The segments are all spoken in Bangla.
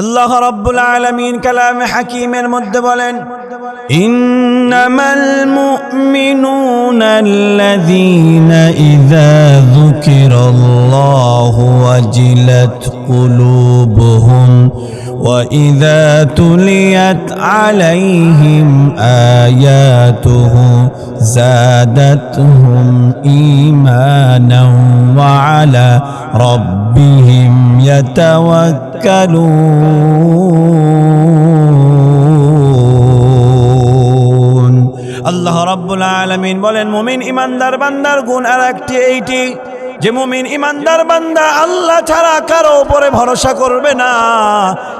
আল্লাহ রাব্বুল আলামিন কালামে হাকিমের মধ্যে বলেন ইন্নামাল মুমিনুনা আল্লাযীনা ইযা যুকিরাল্লাহু ওয়াজিলাত কুলুবুহুম وإذا تليت عليهم آياته زادتهم إيمانا وعلى ربهم يتوكلون আল্লাহ রাব্বুল আলামিন বলেন মুমিন ইমানদার বান্দার গুণ আর একটি এইটি যে মুমিন ইমানদার বান্দা, আল্লাহ ছাড়া কারও উপরে ভরসা করবে না।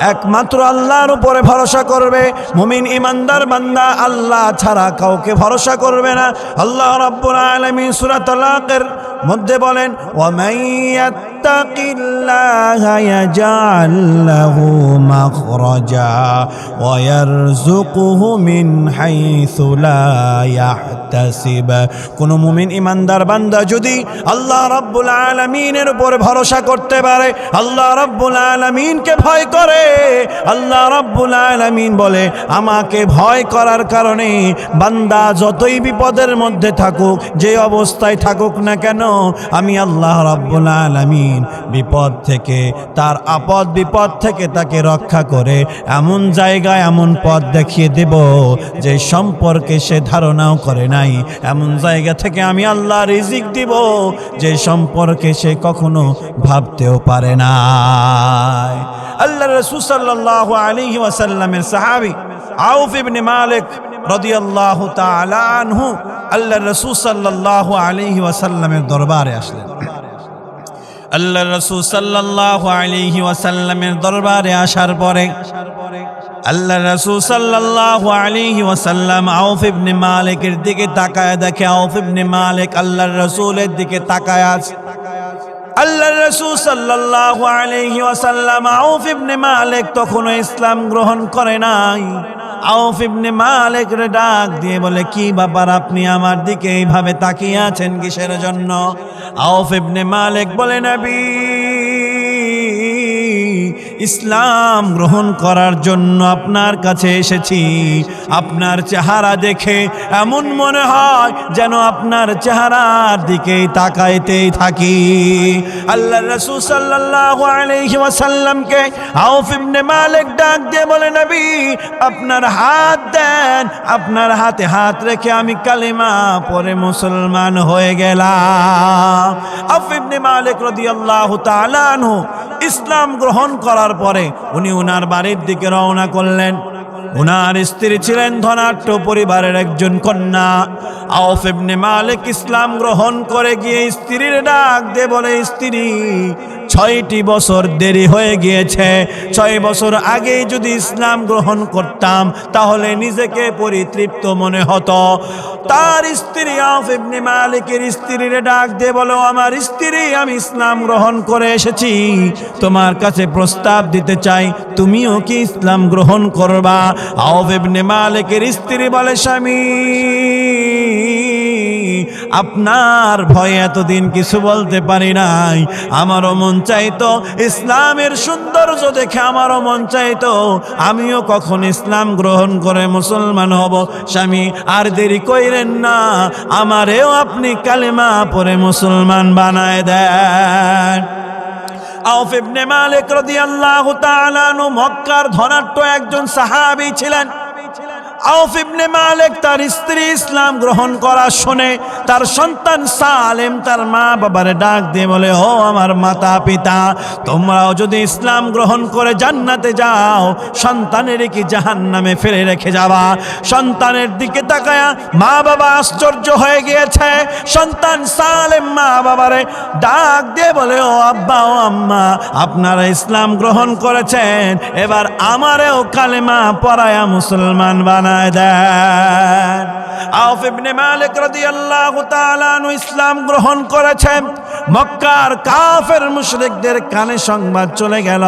একমাত্র আল্লাহর উপরে ভরসা করবে। মুমিন ইমানদার বান্দা, আল্লাহ ছাড়া কাউকে ভরসা করবে না। আল্লাহ রাব্বুল আলামিন সূরা তালাকের মধ্যে বলেন কোন মুমিন ইমানদার বান্দা যদি আল্লাহ রাব্বুল আলামিনের উপর ভরসা করতে পারে। আল্লাহ রাব্বুল আলামিনকে ভয় করে। আল্লাহ রাব্বুল আলামিন বলে, আমাকে ভয় করার কারণে বান্দা যতই বিপদের মধ্যে থাকুক, যে অবস্থায় থাকুক না কেন, আমি আল্লাহ রাব্বুল আলামিন বিপদ থেকে, তার আপদ বিপদ থেকে তাকে রক্ষা করে এমন জায়গায় এমন পথ দেখিয়ে দেব যে সম্পর্কে সে ধারণাও করে নাই। এমন জায়গা থেকে আমি আল্লাহ রিজিক দিব যে সম্পর্কে সে কখনো ভাবতেও পারে না আল্লাহ রসুল সাল্লাহ আলাইহি ওয়াসাল্লামের সাহাবি আউফ ইবনে মালিক রদিয়াল্লাহ তাআলা আনহু আল্লাহ রসুল সাল্লাল্লাহু আলাইহি ওয়াসাল্লামের দরবারে আসলেন। আল্লাহ রসুল সাল্লাহ আলিহি ওয়াসাল্লামের দরবারে আসার পরে আল্লাহ রসুল সাল্লাহ আলিহি ওয়াসাল্লাম আউফ ইবনে মালিকের দিকে তাকায় দেখে, আউফ ইবনে মালিক আল্লাহ রসুলের দিকে তাকায় আছে। আল্লাহ রসুল সাল্লাহ আলহি ওয়াসাল্লাম আউফ ইবনে মালিক তখনও ইসলাম গ্রহণ করে নাই। আউফ ইবনে মালিক রে ডাক দিয়ে বলে, কি ব্যাপার? আপনি আমার দিকে এইভাবে তাকিয়ে আছেন কিসের জন্য? আউফ ইবনে মালিক বলে, নবী ইসলাম গ্রহণ করার জন্য আপনার কাছে এসেছি। আপনার চেহারা দেখে এমন মনে হয় যেন আপনার চেহারার দিকেই তাকাইতেই থাকি। আল্লাহ রসুল আউফ ইবনে মালিক ডাক দিয়ে বলে, নবী, আপনার হাত দেন, আপনার হাতে হাত রেখে আমি কালিমা পরে মুসলমান হয়ে গেলাম। আউফ ইবনে মালিক রাদিয়াল্লাহু তাআলা আনহু ইসলাম গ্রহণ করার পরে উনি উনার বাড়ির দিকে রওনা করলেন। উনার স্ত্রী ছিলেন ধনাঢ্য পরিবারের একজন কন্যা। আওফেবনে মালিক ইসলাম গ্রহণ করে গিয়ে স্ত্রীর ডাক দে বলে, স্ত্রী ছয়টি বছর দেরি হয়ে গিয়েছে। ছয় বছর আগেই যদি ইসলাম গ্রহণ করতাম, তাহলে নিজেকে পরিতৃপ্ত মনে হতো। তার স্ত্রী আউফ ইবনে মালিকের স্ত্রীর ডাক দিয়ে বলো, আমার স্ত্রী, আমি ইসলাম গ্রহণ করে এসেছি। তোমার কাছে প্রস্তাব দিতে চাই, তুমিও কি ইসলাম গ্রহণ করবা? আউফ ইবনে মালিকের স্ত্রী বলে, স্বামী আপনার ভয়ে এতদিন কিছু বলতে পারি নাই। আমারও মন চাইতো ইসলামের সৌন্দর্য দেখে আমারও মন চাইতো। আমিও কখন ইসলাম গ্রহণ করে মুসলমান হব, স্বামী, আর দেরি কইলেন না। আমারেও আপনি কালেমা পরে মুসলমান বানায় দেন। আউফ ইবনে মালিক রাদিয়াল্লাহু তাআলা মক্কার ধনাঢ্য একজন সাহাবী ছিলেন। আউফ ইবনে মালিক তার স্ত্রী ইসলাম গ্রহণ করা শুনে তার সন্তান সালেম তার মা বাবার ডাক দিয়ে বলে, ও আমার মাতা পিতা, তোমরাও যদি ইসলাম গ্রহণ করে জান্নাতে যাও, সন্তানের কি জাহান্নামে ফেলে রেখে যাবা? সন্তানের দিকে তাকায়া মা বাবা আশ্চর্য হয়ে গিয়েছে। সন্তান সালেম মা বাবারে ডাক দিয়ে বলে, ও আব্বা, ও আম্মা, আপনারা ইসলাম গ্রহণ করেছেন, এবার আমারেও কালেমা পড়ায়া মুসলমান বানায় দেন। আউফ ইবনে মালিক রাদিয়াল্লাহু ইসলাম গ্রহণ করেছেন। মক্কার কাফের মুশরিকদের কানে সংবাদ চলে গেল।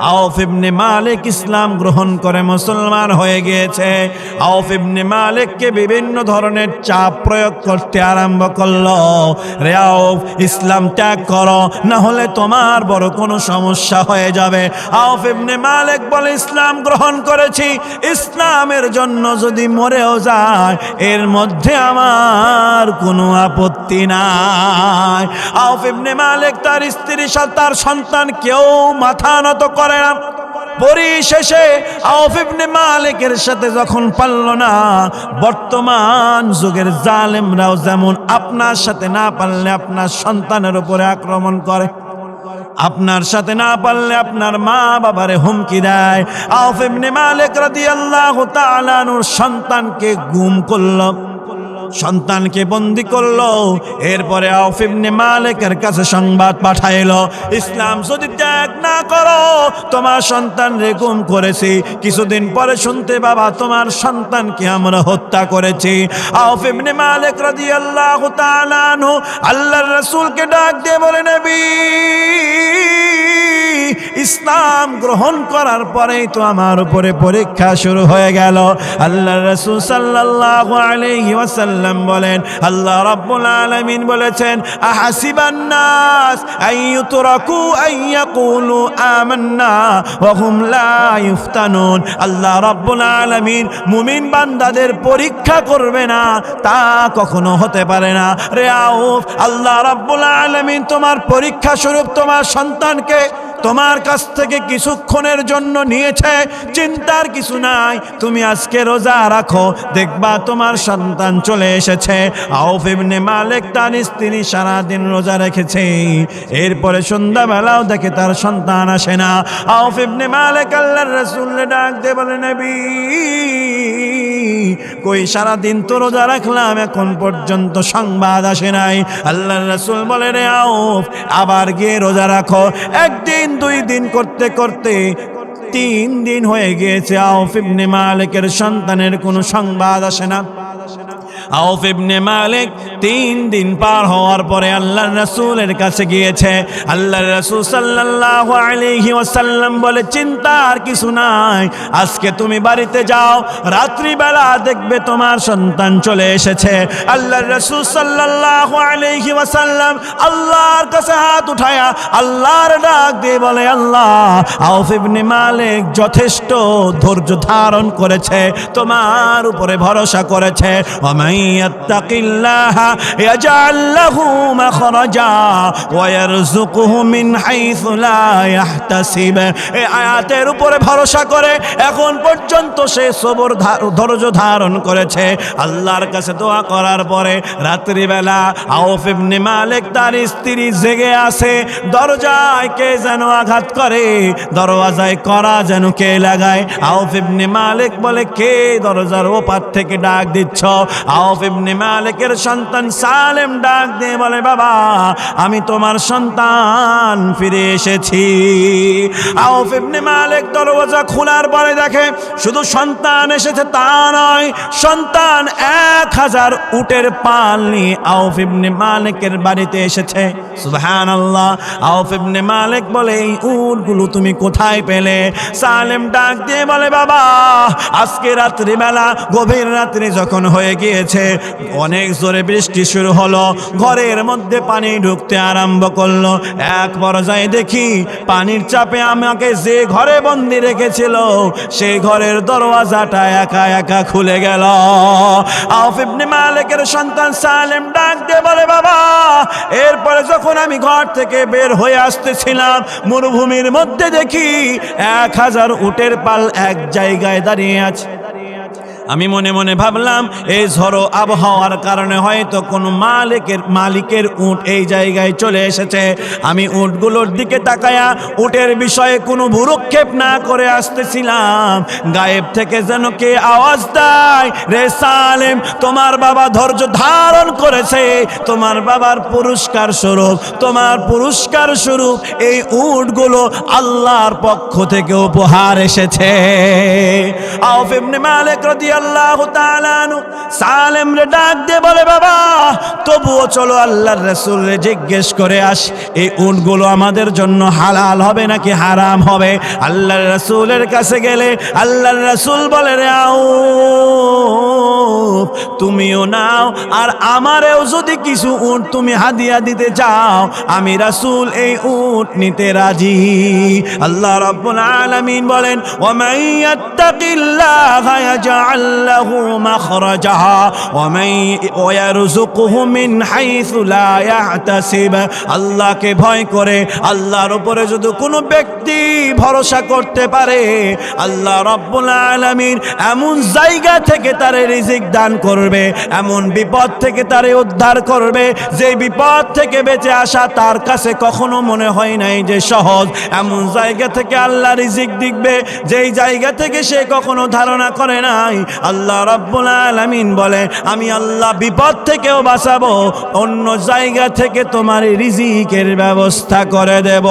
আউফ ইবনে মালিক ইসলাম গ্রহণ করে মুসলমান হয়ে গিয়েছে। আউফ ইবনে মালিককে বিভিন্ন ধরনের চাপ প্রয়োগ করতে আরম্ভ করল। রে আউফ ইসলাম ত্যাগ করো, না হলে তোমার বড় কোনো সমস্যা হয়ে যাবে। আউফ ইবনে মালিক বলে, ইসলাম গ্রহণ করেছি। ইসলামের জন্য যদি মরেও যায়, এর মধ্যে আমার কোনো আপত্তি নাই। আউফ ইবনে মালিক তার স্ত্রী তার সন্তান কেউ মাথা নত করে না। পরিশেষে আউফ ইবনে মালিকের সাথে যখন পারল না, বর্তমান যুগের জালেমরাও যেমন আপনার সাথে না পারলে আপনার সন্তানের উপরে আক্রমণ করে, আপনার সাথে না পারলে আপনার মা বাবারে হুমকি দেয়। আউফ ইবনে মালিক রাদিয়াল্লাহু তাআলা নূর সন্তানকে গুম করল। সন্তানকে বন্দি করল। এরপরে আউফ ইবনে মালিকের কাছে সংবাদ পাঠাইলো, ইসলাম যদি ত্যাগ না করো, তোমার সন্তান রে গুম করেছি। কিছুদিন পরে শুনতে বাবা তোমার সন্তানকে আমরা হত্যা করেছি। আউফ ইবনে মালিক তাআলা আনহু আল্লাহর রাসূলকে ডাক দিয়ে বলে, নবী ইসলাম গ্রহণ করার পরেই তো আমার উপরে পরীক্ষা শুরু হয়ে গেল। আল্লাহ রসুল সাল্লাল্লাহু আলাইহি ওয়াসাল্লাম বলেন, আল্লাহ রাব্বুল আলামিন বলেছেন, আহাসিবান নাস আইয়ুতরাকু আইয়াকুলু আমান্না ওয়া হুম লা ইফতানুন। আল্লাহ রাব্বুল আলামিন মুমিন বান্দাদের পরীক্ষা করবে না, তা কখনো হতে পারে না। রে আউফ, আল্লাহ রাব্বুল আলামিন তোমার পরীক্ষা স্বরূপ তোমার সন্তানকে তোমার কাছ থেকে কিছুক্ষণের জন্য নিয়েছে, চিন্তার কিছু নাই, তুমি আজকে রোজা রাখো, দেখবা তোমার সন্তান চলে এসেছে। আউফ ইবনে মালিক তার স্ত্রী সারাদিন রোজা রেখেছে। এরপরে সন্ধ্যাবেলাও দেখে তার সন্তান আসে না। আউফ মালিক আল্লাহর রাসূল ডাক দে বলে, নবী, কই সারাদিন তো রোজা রাখলাম, এখন পর্যন্ত সংবাদ আসে নাই। আল্লাহর রাসূল বলে, রে আউফ, আবার গিয়ে রোজা রাখো। একদিন দুই দিন করতে করতে তিন দিন হয়ে গিয়েছে। আউফ ইবনে মালিকের সন্তানের কোনো সংবাদ আসে না। আউফ ইবনে মালিক তিন দিন পার হওয়ার পরে আল্লাহর রসুলের কাছে গিয়েছে। আল্লাহর রাসূল সাল্লাল্লাহু আলাইহি ওয়াসাল্লাম বলে আর কিছু নাই, আজকে তুমি বাড়িতে যাও, রাত্রিবেলা দেখবে তোমার সন্তান চলে এসেছে। আল্লাহর রাসূল সাল্লাল্লাহু আলাইহি ওয়াসাল্লাম আল্লাহর কাছে হাত উঠায়া আল্লাহর ডাক দিয়ে বলে, আল্লাহ, আউফ ইবনে মালিক যথেষ্ট ধৈর্য ধারণ করেছে, তোমার উপরে ভরসা করেছে। অমাই يتق الله يجعل له مخرجا ويرزقه من حيث لا يحتسب এই আয়াতের উপরে ভরসা করে এখন পর্যন্ত সে সবর ধা- ধৈর্য ধারণ করেছে আল্লাহর কাছে দোয়া করার পরে রাত্রিবেলা আউফ ইবনে মালিক তার স্ত্রী জেগে আছে দরজায় কে যেন আঘাত করে দরওয়াজায় করা যেন কে লাগায় আউফ ইবনে মালিক বলে কে দরজার ওপার থেকে ডাক দিচ্ছ আউফ মালিকের সন্তান সালেম ডাক দিয়ে বলে, বাবা, আমি তোমার সন্তান ফিরে এসেছি। আউফ ইবনে মালিক দরওয়াজা খোলার পরে দেখে, শুধু সন্তান এসেছে তা নয়, সন্তান এক হাজার উটের পাল নিয়ে আউফ ইবনে মালিকের বাড়িতে এসেছে। সুবহান আল্লাহ আউফ ইবনে মালিক বলে, এই উটগুলো তুমি কোথায় পেলে? সালেম ডাক দিয়ে বলে, বাবা, আজকে রাত্রিবেলা, গভীর রাত্রি যখন হয়ে গিয়েছে অনেক জোরে বৃষ্টি শুরু হলো। ঘরের মধ্যে পানি ঢুকতে আরম্ভ করল। এক পর্যায়ে দেখি পানির চাপে আমাকে যে ঘরে বন্দি রেখেছিল, সেই ঘরের দরওয়াজাটা একা একা খুলে গেল। মালিকের সন্তান সালেম ডাক দিয়ে বলে, বাবা, এরপরে যখন আমি ঘর থেকে বের হয়ে আসতেছিলাম, মরুভূমির মধ্যে দেখি এক হাজার উটের পাল এক জায়গায় দাঁড়িয়ে আছে। আমি মনে মনে ভাবলাম, এই ঝড়ো আবহাওয়ার কারণে হয়তো কোনো মালিকের মালিকের উট এই জায়গায় চলে এসেছে। আমি উটগুলোর দিকে তাকায়া উটের বিষয়ে কোনো ভুরুক্ষেপ না করে আসতেছিলাম। গায়েব থেকে যেন কে আওয়াজ দেয়, রে সালেম, তোমার বাবা ধৈর্য ধারণ করেছে। তোমার বাবার পুরস্কার স্বরূপ, তোমার পুরস্কার স্বরূপ এই উটগুলো আল্লাহর পক্ষ থেকে উপহার এসেছে। আউফ ইবনে মালিক রাদিয়াল্লাহু তাআলা আনহু সালেম রে ডাক দিয়ে বলে, বাবা, তবুও চলো আল্লাহর রাসূল রে জিজ্ঞেস করে আস, এই উটগুলো আমাদের জন্য হালাল হবে নাকি হারাম হবে? আল্লাহর রাসূলের কাছে গেলে আল্লাহর রাসূল বলে, রে তুমিও নাও, আর আমারেও যদি কিছু উট তুমি হাদিয়া দিতে চাও, আমি রাসূল এই উট নিতে রাজি। আল্লাহ রাব্বুল আলামিন বলেন ওয়ামান ইয়াত্তাকিল্লাহা ইয়াজআল লাহু মাখরাজা ওয়ামান ওয়ারযুকুহু মিন হাইথু লা ইয়াহতাসিব আল্লাহকে ভয় করে আল্লাহর উপরে যদি কোনো ব্যক্তি ভরসা করতে পারে, আল্লাহ রাব্বুল আলামিন এমন জায়গা থেকে তারে রিজিক দান করবে, এমন বিপদ থেকে তারে উদ্ধার করবে, যে বিপদ থেকে বেঁচে আসা তার কাছে কখনো মনে হয় নাই যে সহজ। এমন জায়গা থেকে আল্লাহ রিজিক দিকবে যেই জায়গা থেকে সে কখনো ধারণা করে নাই আল্লাহ রাব্বুল আলামিন বলে, আমি আল্লাহ বিপদ থেকেও বাঁচাবো, অন্য জায়গা থেকে তোমার রিজিকের ব্যবস্থা করে দেব।